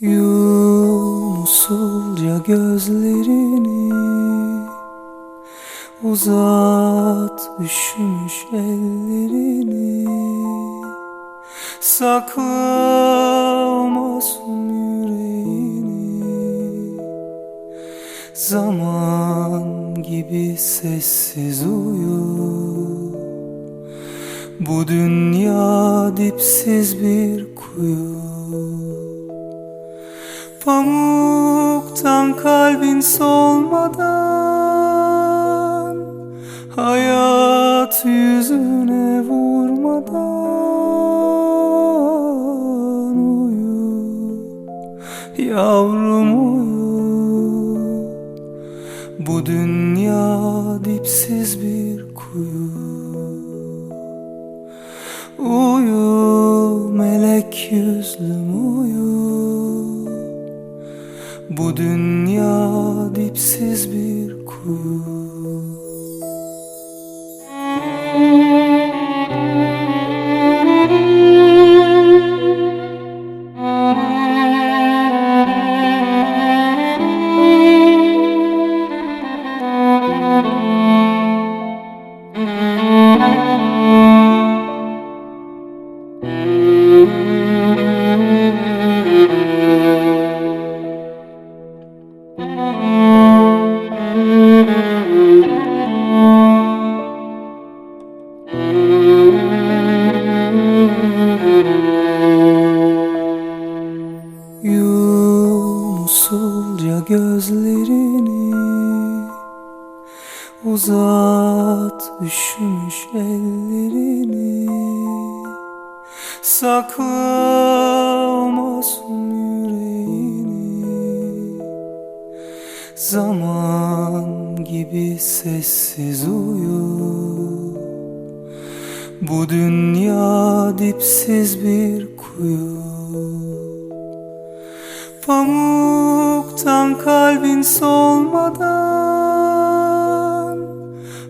Yum usulca gözlerini Uzat üşümüş ellerini. Sakla masum yüreğini. Zaman gibi sessiz uyu. Bu dünya dipsiz bir kuyu Pamuktan kalbin solmadan Hayat yüzüne vurmadan Uyu yavrum uyu Bu dünya dipsiz bir kuyu. Uyu melek yüzlüm uyu Bu dünya dipsiz bir kuyu Usulca gözlerini Uzat üşümüş ellerini. Sakla masum yüreğini. Zaman gibi sessiz uyu. Bu dünya dipsiz bir kuyu Pamuktan kalbin solmadan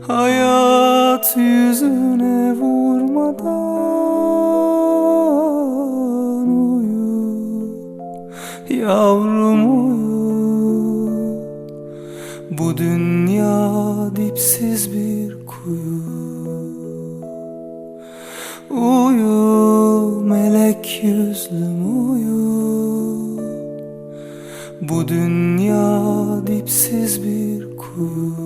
Hayat yüzüne vurmadan Uyu yavrum uyu Bu dünya dipsiz bir kuyu. Uyu melek yüzlüm uyu bu dünya dipsiz bir kuyu